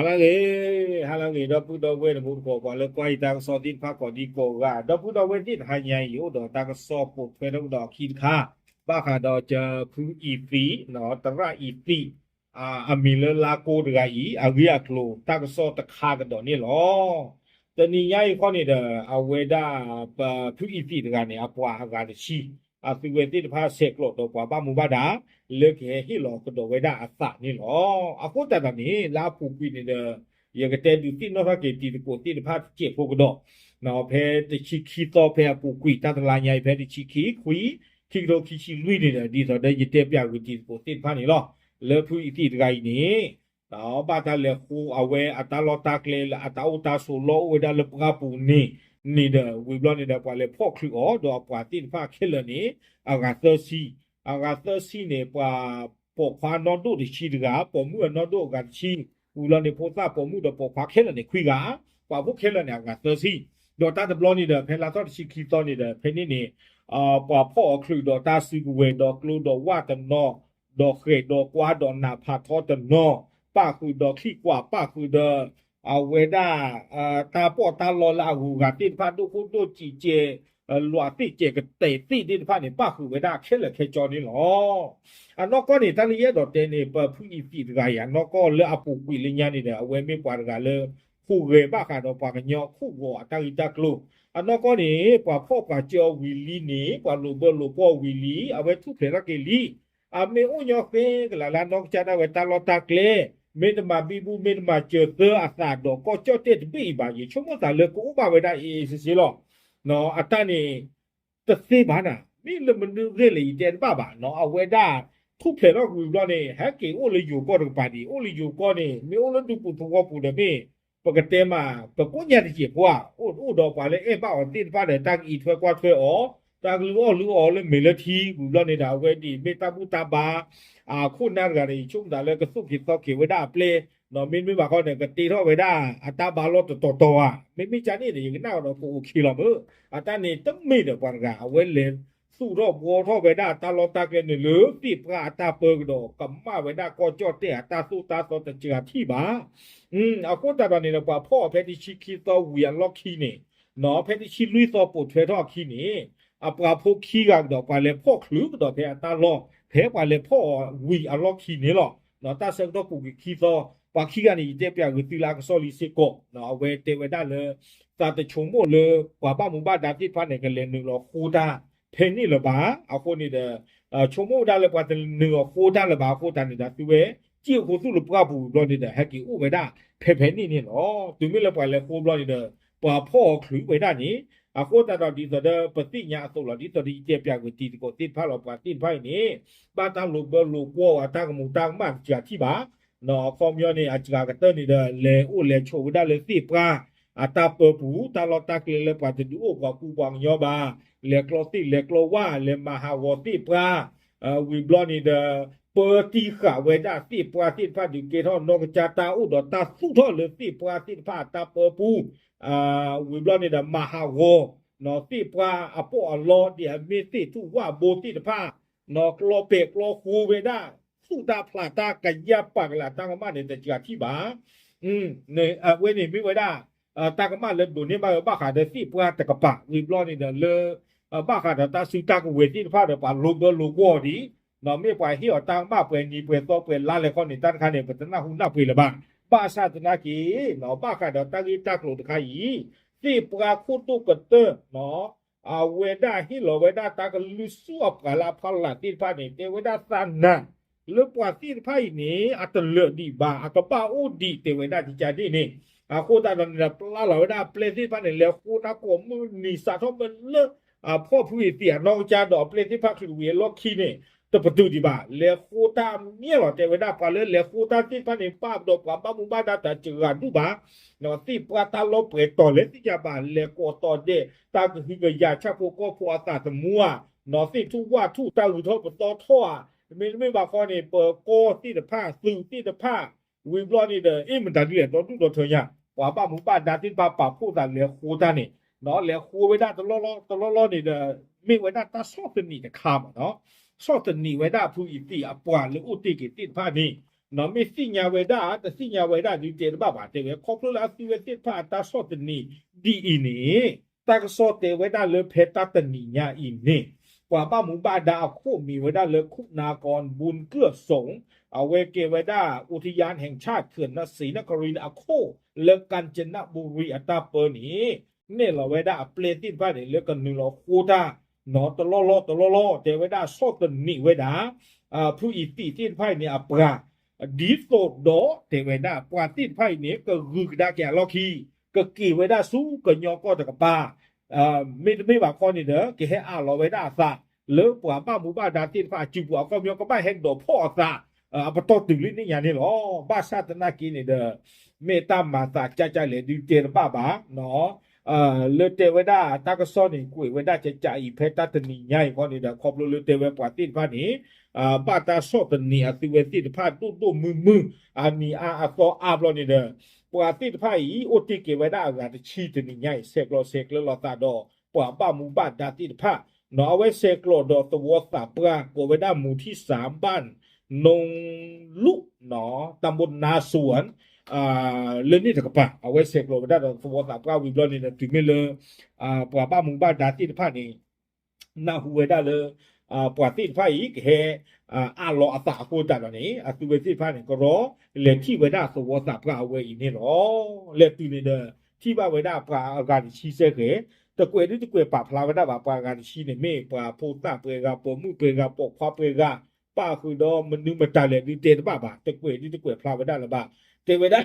ဟာလာလေဟာလာလေတော့ပုတော်ဝဲမှုကိုပေါ်လေကွာတာစောတိဖာကိုဒီကိုကတော့ပုတော်ဝဲတိဟာညာယိုတော့တာကစောပုထွေတော့ခိခါဘာခါတော့ချဖူအီဖီနော်တရအီဖီအာအမီလလာကိုဒဂါဤအဂီယကလိုတာကစောတခါကတော့နေလောတနီယိုင်ခေါနေတဲ့အဝေဒပဖူအီဖီ ဒကနေအပွားဟာကရှိအသူဝဲတိတဖာဆက်ကလို့တော့ပွားပါမူပါတာလေကေဟီလောကတော့ဝေဒအသနေလောအခုတတနေလာပူပီနေတဲ့ ye ke te du ti no ha ke ti ko ti de pha che pho ko do no phe ti chi khi to phe pu kwi ta ta la nya phe ti chi khi kwi khi do khi chi lui ne de di so de ye te pya ko ti ko ti pha ni lo le phu i ti de ga ni no ba ta le khu awe ata lo ta kle ata u ta so lo we da le pra pu ni ni de we blo ni de pa le pho khu o do pa ti pha khe le ni a ga so si a ga so si ne pa po kwa no do de chi de ga po mu no do ga chi ဦးလနေပိုတာပေါ်မှုတော့ပေါ်ဖာခဲလနေခွေကပွာဖို့ခဲလနေကသစီဒေါ်တာဒဘလောနေတဲ့ဖဲလာတော့ရှိခီတော့နေတဲ့ဖဲနေနေအာပွာဖောခလူဒေါ်တာစီကူဝဲဒေါ်ကလူဒေါ်ဝါတနောဒေါ်ခေဒေါ်ကွာဒေါ်နာဖာထောတနောပါခုဒေါ်ခိကွာပါခုဒေါ် အဝေဒာအာတာပေါ်တာလောလာဟူကတိဖာဒုခုတို့ကြည်ကျဲလွာတိကျဲကတဲ့တိတိဖာနေပါခုဝေဒာခဲလခဲကြော်နေလောအနောကောနေတလီရတော့တဲနေပဖူဤပြီတကရနောကောလေအပူကွီလညာနေတဲ့အဝဲမေပွားတကလေခုရေပါခါတော့ပွားကညောခုဘောအတာဂီတကလိုအနောကောနေပွားဖော့ပါကြောဝီလီနေပွားလိုဘလိုပေါ်ဝီလီအဝဲထုဖေရကေလီအမေဦးညောဖေကလာလာနောချာဒဝဲတလောတကလေ မေတမဘီဘူးမေတမကျေသအသာတော့ကောကြော့တဲ့ပြီပါကြီးချုံမတာလေကိုဥပါဝဲတာအေးစီစီလောနော်အတနေတသိဘာနာမိလမနုရေလေတဲ့ပါပါနော်အဝဲတာခုဖလေတော့ကူတော့နေဟက်ကေအိုလီယိုကောတော့ပါဒီအိုလီယိုကောနေမေအိုလတူပူတော့ပူတယ်မေပကတဲမှာပကုညာတိပွားအိုအိုတော့ပါလေအဲ့ပါတော့တိပါတယ်တက်ဤထွဲကွာထွဲဩ တာကလူအောလူအောလေမေလတီကူတော့နေတာဝဲဒီမေတာပူတာပါအာခုနာကရီချုံဒါလေကစုဖြစ်တော့ကေဝဒါပလေနော်မင်းမပါခေါနေကတီတော့ဝဲဒါအတာဘာလို့တော်တော်อ่ะမိမိချာနေတယ်ကနောက်တော့ကိုခီလောမအတနေတမေတော့ပါကအဝဲလေ စုတော့ဘောတော့ဝေဒတာလောတာကနေလေပြပရာတာပေတော့ကမ္မဝေဒကောကြော့တဲ့တာစုတာတော့တကြတိပါอืมအခုတပါနေတော့ဖော့ဖက်တိချီခီတော့ဝီလော့ခီနေနော်ဖက်တိချီလွီတော့ပို့ထွဲတော့ခီနေ အပရာဖို့ခီကတော့ပါလေဖော့ခလူတော့ဖက်တာလော့ဖဲပါလေဖော့ဝီအလော့ခီနေလော့နော်တာဆက်တော့ပူခီတော့ပါခီကနေတဲ့ပြကတီလာကစောလီစစ်ကောနော်ဝဲတေဝဒါလေတာတချုံမို့လေကွာပါမူပါဒါတိဖာနေကလေးနူလောခူတာဖဲနေလပါအခုနေတဲ့ချုံမို့ဒါလည်းပတ်နေကိုဖိုးတာလည်းပါဖိုးတာနေတာသူပဲကြည့်ကိုသူ့လပကဘူးလို့နေတဲ့ဟက်ကီဥဝေဒဖဲဖဲနေနေနော်သူမလည်းပါလဲဖိုးဘလို့နေတဲ့ပါဖော့ခလူဝေဒနေ အခုတတော်ဒီတဲ့ပတိညာအစုလာဒီတော်ဒီကျေပြကိုတီကိုတိဖာလို့ပါတိဖိုင်နေပါတာလို့ဘလို့ကိုအတာကမူတာမှကြာတိပါနော်ဖော်မျိုးနေအချာကတဲ့နေတဲ့လေဥလေချိုဝဒါလေတိပရာအတာပပူတာလောတာကလေးလေပတ်တူကိုကူပေါင်ရောပါ le kloti le klowa le mahawati pra uh, we blow ni the perti kha we da ti pra ti pha di ke tho no အာဝိဘလနေတာမဟာဝောနော်တိပွားအပေါ်အလောဒီအမီတိသူဝဘိုတိတဖာနော်ကလောပေကလောခူဝေဒသုတာဖလာတာကယပကလာတံမနေတဲ့ကြာတိပါอืมနေအဝဲနေမိဝဒအတကမလည်းဒုန်နေပါဘခါတဲ့စီပွားတကပဝိဘလနေတဲ့လေဘခါတဲ့တသုတာကဝေတိတဖာတဲ့ပါလုံတော့လုံကောဒီနော်မေပွားဟိအတံမပွဲညီပွဲတော့ပွဲလာလေခေါနေတန်ခါနေပတနာဟုနာပွဲလဘာ ပါစာတနာကေနော်ပါခါတော့တာဂီတာကလို့တခါဤတိပရာခုတုကတနော်အဝေဒာဟီလိုဝေဒာတာကလူစုအပကလာဖလာတိဖာနေတေဝေဒာသနာလေပွားတိဖိုင်နေအတလဒီဘာအကပါဦးဒီတေဝေဒာဒီချာဒီနေအခုတာတော့ပလာလာဝေဒာပလက်တိဖာနေလေခုနာကိုမူနီစာတော့မလအဖို့ဖူတီအနောက်ကြတော့ပလက်တိဖာခလူရေလော့ခီနေ တပတူဒီပါလေခိုတာမြေတော့တေဝဒပါလေလေခိုတာတိဖာနေပပ်တော့ပပမူဘာဒတာချရာဒူပါနော်တိပတာလောပရတော်လေတိကြပါလေကိုတော်တဲ့တာကခိကရချဖို့ကိုဖွာတာတမူอ่ะနော်တိသူဝထုတာလူတော့ပတော်ထောอ่ะမင်းမင်းပါခေါ်နေပကိုတိတဖာသူတိတဖာဝီဘလော့နေတဲ့အင်မတန်ဒီတော့တူတော့ထွန်ရဝါပမူပါဒါတိပါပါဖို့တာလေခိုတာနေနော်လေခိုဝေဒတလောလောတလောလောနေတဲ့မိဝေဒတာဆော့တနီတခါမနော် certainly whether to it the apuan le uti ki tin pa ni no me sinya whether the sinya whether ni te ba ba te we koklo la si we te pa ta certainly di ini ta so te whether le pe ta ta ni nya ini กว่าป้าหมูบาดาคู่มีไว้ด้าเลิกคุนากรบุญเกื้อสงเอาเวเกไว้ด้าอุทยานแห่งชาติเขื่อนนศรีนครินอโคเลิกกันจนบุรีอัตตาเปอร์นี้เนี่ยเราไว้ด้าเปลตินว่าเดี๋ยวเลิกกันหนึ่งเราคูตา เนาะตลอดตลอดเทเวดาโซตนิเวดาอ่าผู้อิติที่ไพ่เนี่ยอัปรา ဒီဆိုတော့တေဝဒပွာတိဖိုင်နေကဂုကဒါကလော်ခီကကီဝဒဆူကညောကောတကပါအာမေမေဘာခေါနေတယ်ကေဟအာလောဝဒသာလေပွာပမူပါဒါတိဖာချူပွာကောမြောကပါဟက်ဒိုဖောသာအပတော်တူလိနေညာနေလောဘာသာတနာကီနေတယ်မေတ္တာမာသာကြကြလေဒီတေပပါနော်အာလေတေဝဒတာကစောနေကိုဝဒချကြဤဖေတတနီညိုင်ခေါနေတဲ့ခေါပလိုလေတေဝပွာတိဖာနေ ah bata so tani atiwe ti de pha เออเลเตเวดาตากซอนี่กุยเวดาจะจ่ายเพชรตัตนีใหญ่คนนี้เด็กขอบเลเตเวปาตินพานี่อ่ป้าตาโซตนีอติเวติพาตู้ตู้มือมืออันนี้อาอาโตอาบลอนี่เด็กปาตินพาอีโอติเกเวดาอาจจะชีตนีใหญ่เซกโลเซกเลลอตาดอปาบ้ามูบ้านดาติพาหนอเอาไว้เซกโลดอตัวสาปรากเวดาหมู่ที่สามบ้านนงลุกหนอตำบลนาสวน အာလင်းနေတကပါအဝဲဆက်ကလောဒါတော့သဘောတာကွာဝီဘလော့နေတဲ့ဒီမီလအာပွာပါမုန်ပါဒါတိတဖာနေနာဟူဝဲဒါလေအာပွာတိတဖာဤကဟဲအာလောအတာကိုတာတော့နေအသူဝဲတိဖာနေကရောလက်ချိဝဲဒါသဘောတာကွာဝဲဤနေတော့လက်တူနေတဲ့ချိပါဝဲဒါပွာအကန်ချီဆက်ခဲတကွယ်တိတကွယ်ပါဖလာဝဲဒါပါပွာကန်ချီနေမေပွာဖို့တာပွဲကပေါ်မှုပွဲကပေါ်ခွာပွဲကပါခုတော့မနုမတလည်းဒီတေတပါပါတကွယ်တိတကွယ်ဖလာဝဲဒါလည်းပါ เวดา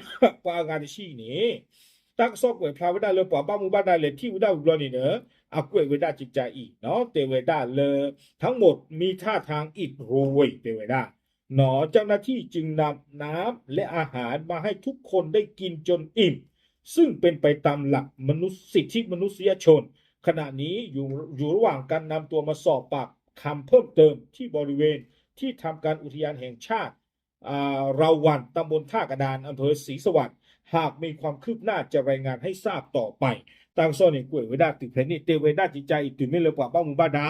เลยปาป้ามุบาดาเลที่เวดาอุดรนี่เนอะအကွေဝဒจิตใจอีเนาะเตเวดาเลทั้งหมดมีท่าทางอิดโรยเตเวดาเนาะเจ้าหน้าที่จึงนำน้ำและอาหารมาให้ทุกคนได้กินจนอิ่ม ซึ่งเป็นไปตามหลักมนุษยสิทธิมนุษยชน ขณะนี้อยู่อยู่ระหว่างการนำตัวมาสอบปากคำเพิ่มเติมที่บริเวณที่ทำการอุทยานแห่งชาติ อ่าราวันตำบลท่ากระดานอำเภอศรีสวัสดิ์หากมีความคืบหน้าจะรายงานให้ทราบต่อไปตางโซนี่กวยเวดาตึกเพนี่เตเวดาจิใจตึไม่เลยกว่าป้ามุบาดา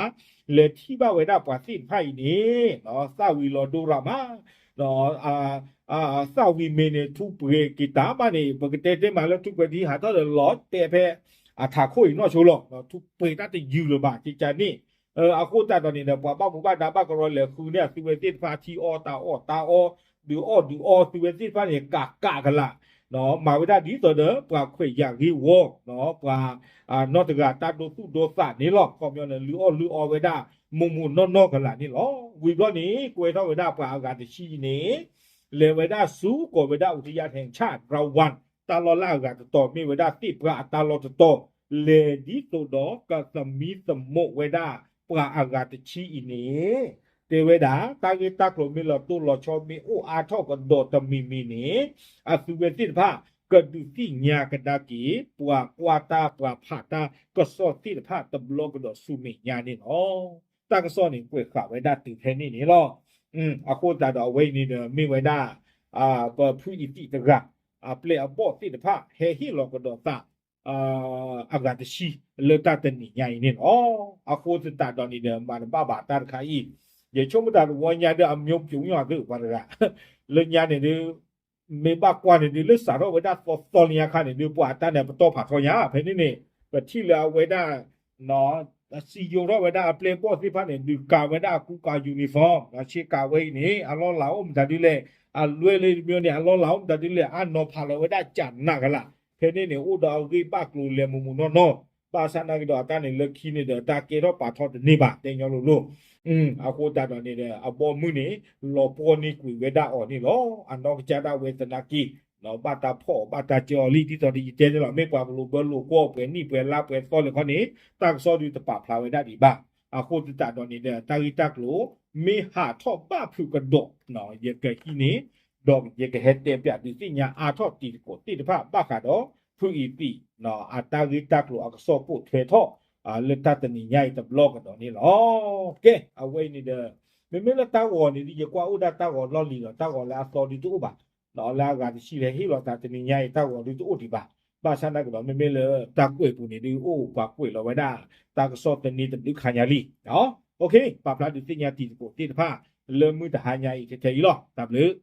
เลที่บ้าเวดากว่าสิ้นไพ่นี้เนาะซาวีโลดูรามาเนาะอ่าอ่าซาวีเมเนทุเปกิตาบานี่ปกติเตมาแล้วทุกวันที่หาตลอดลอเตเพอาถาโคอีนอชูโลเนาะทุเปตาติยูโลบาจิใจนี่ เออเอาคู่ต่ตอนนี้เนี่ยว่าบ้านหมู่บ้านดาบ้านกรอยเหลือคือเนี่ยซิเวนตินฟาทีออตาโอตาโอดูโอดูโอซิเวนตินฟาเนี่ยกะกะกันละเนาะมาไม่ได้ดีตัวเด้อปลาเขยอย่างที่วงเนาะปลาอ่านอตกาตาโดสุโดสานี่หรอกความีเนี่ยรืออ้อลือออไว้ได้มุมมุนนอนๆกันละนี่หรอวิบล้อนี้กวยเท่าไว้ได้ปลาอากาศชี้นี้เลยไว้ได้สู้กวยไว้ได้อุทยานแห่งชาติเราวันตาลอดล่ากาศต่อมีไว้ได้ที่ปลาตาลอดต่อเลยดีตัวดอกก็สมีสมโมไว้ได้ ပရာအာဂတ်ချီအင်းနေတေဝဒာတာဂီတာကလိုမီလတူလချောမီအိုအာထောက်ကဒေါ်တမီမီနေအသုဝတိဖာကဒုတိညာကဒကီပွာပွာတာပွာဖာတာကစောတိဖာတဘလော့ကဒေါ်ဆူမီညာနေနော်တာကစောနေကွေခဝဲဒတူထဲနေနေလောอืมအခုတာတော့ဝိနေတယ်မိဝဲဒာအာပဖူဤတိတကအပလေအဘောတိတဖာဟေဟီလောကဒေါ်တာ အာအဂါဒရှိလောတတနိညာရင်နော်အခိုးတတာတော်နေတဲ့မန်ပပါတာခိုင်ရေချုံမတာဝညာတဲ့အမျိုးပြုံရတဲ့ဘာရကလညာနေတဲ့မေဘကွာနေတဲ့လစရောဝဒဖော်ဖော်ညာခနေတဲ့ပွာတန်တဲ့ပတော်ဖာခေါ်ညာဖဲနေနေပတိလာဝဒနော်စီယိုရောဝဒအပလေပေါ်စီဖာနေဒီကာဝဒကူကာယူနီဖောင်းငါချေကာဝေးနေအလောလာအုံးဒါဒီလေအလွဲလေးမျိုးနေအလောလာအုံးဒါဒီလေအနော်ဖာလောဝဒကြာနာကလား ခဲနေနေဥဒါဂိပကလူလေမမှုနော်နော်ပါစနာကတော့အတန်းနေလက်ခီးနေတဲ့တာကေတော့ပါထော့နေပါတင်ရောလို့လို့อืมအခုတတော်နေတဲ့အပေါ်မှုနေလောပေါ်နေကွေဝေဒအော်နေလောအနောက်ကြတာဝေသနာကီလောပါတာဖောပါတာကျော်လီတီတော်ဒီတဲလောမေကွာဘလူဘလူကောပွဲနိပွဲလာပွဲစောလေခေါနေတက်စောဒီတပဖလာဝေဒဒီပါအခုတတော်နေတဲ့တာဂီတက်လို့မေဟာထော့ပဖုကတော့နော်ရေကီနေ ซอเลยคนนี้ตักซอดูตะปาพลาเวดาดีบ้าอาโคตาดอนี่เด้อตากิตักโลมีหาทอบ้าผูกระดกเนาะเยกะฮีนี่ดอกเยกะเฮเตเปียดิสิญาอาทอตีโกติตะพะบ้าคาดอผู้อีปีเนาะอาตากิตักโลอักซอปุเททอ à lên ta tình nhảy tập log đó ni lo ok à vậy ni de mình mình là tao gọi ni đi qua u đã tao gọi lo li lo tao gọi là so đi tu ba đó là gà thì chỉ là hi lo ta tình nhảy tao gọi đi tu đi ba ba sang đây đó mình mình là ta quỷ phụ ni đi u qua quỷ lo vậy đã ta có so tình ni tập đi khai nhà li đó ok ba pla đi tin nhà ti của ti pa lênมือta hai nhà thì thấy lo tập lư